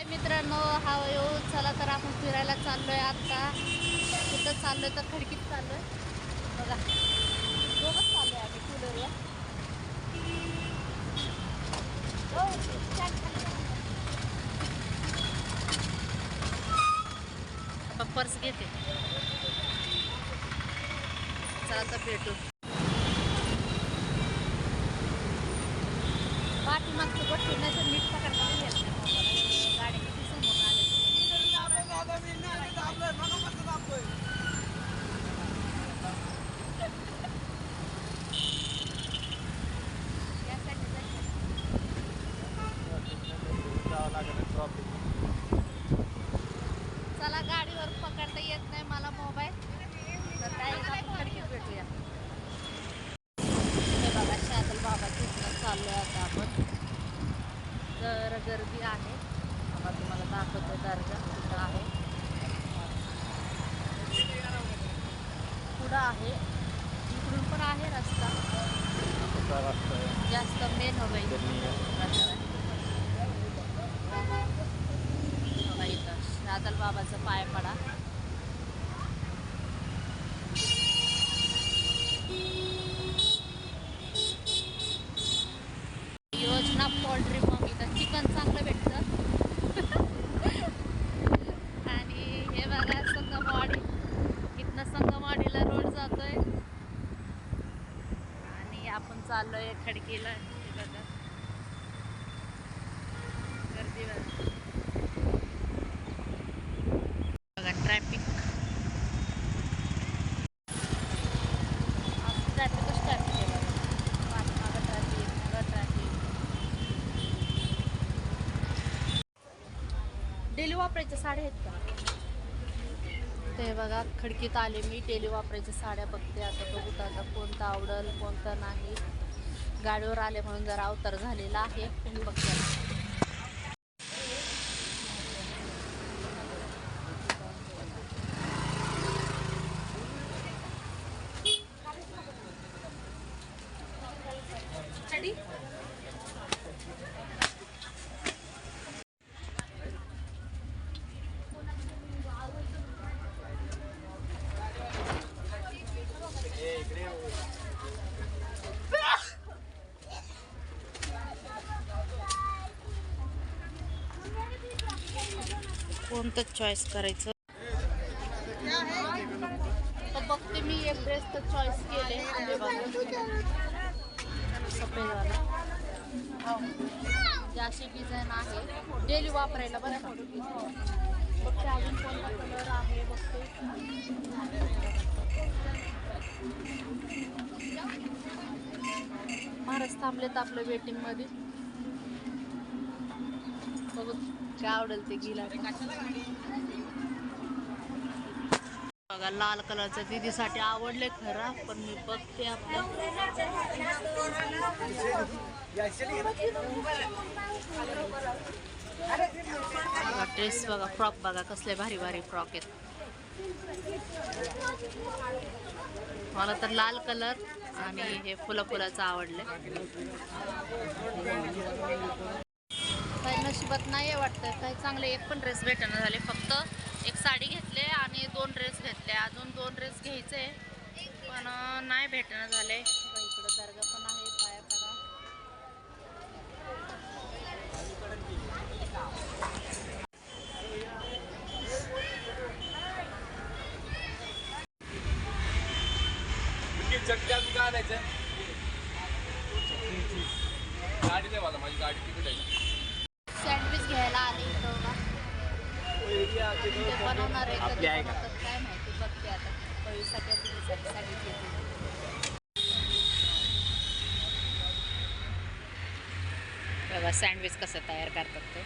हाय मित्रांनो हा येऊ चला तर आपण फिरायला चाललोय आता. कुठं चाललोय तर खडकीत चाललोय. बघा दोघंच चाललोय आम्ही टू आता पर्स घेते. चला तर भेटू. पाठीमागचं गोष्टी नाही तर मी पकडता नाही येत नाही मोबाईल. गाडी किती समोर आले यासाठी जायचं. चला गाडीवर येत नाही मला मोबाईल. तर डायरेक्ट आपण खडकीत भेटूया. हे बघा शादल बाबा तिथनं चाललोय आता आपण. तर गर्दी आहे. आता तुम्हाला दाखवतो दर्जा. कुठं आहे. पुढं आहे. इकडून पण आहे रस्ता. जास्त मेन हवं बघा इथं. शादल बाबाचा पाय पडा. हे संगमवाडी इथनं संगमवाडीला रोड जातोय. आणि आपण चाललोय खडकीला. बघा. गर्दी बघा. ट्रॅफिक ट्रॅफिक आहे ट्रॅफिक डेली वापरायच्या साड्या आहेत का? ते बघा खडकीत आले मी डेली वापरायच्या साड्या बघते. आता बघू आता कोणतं आवडल कोणतं नाही. गाडीवर आले म्हणून जरा अवतार झालेला आहे. कोणी बघता. कोणतं चॉईस करायचं. तर बघते मी एक ड्रेस तर चॉईस केले सफेद सफेदवाला. अशी डिझाईन आहे डेली वापरायला बरं बघते अजून कोणता कलर आहे बघते. महाराज थांबलेत आपलं वेटिंगमध्ये बघू काय आवडेल ते गेला बघा लाल कलरचं दीदीसाठी आवडले खरा पण मी बघते आपलं. ड्रेस बघा फ्रॉक बघा कसले भारी भारी फ्रॉक आहेत. मला तर लाल कलर आणि हे फुलं फुलाचं आवडलं. काही नशिबात नाही आहे वाटतं. काही चांगले एक पण ड्रेस भेटणं झाले. फक्त एक साडी घेतले आणि दोन ड्रेस घेतले. अजून दोन ड्रेस घ्यायचे पण नाही भेटणं झाले. इकडं दर्गा पण आहे. पाया पडा. चटक्यात काय गाडी नाही मला माझी गाडी तिकडे आहे सँडविच घ्यायला आले इथं बघा ते बनवणार आहे कधी? बनवतात काय माहिती बघते आता. पळीसाठी बघा सँडविच कसं तयार करतात ते.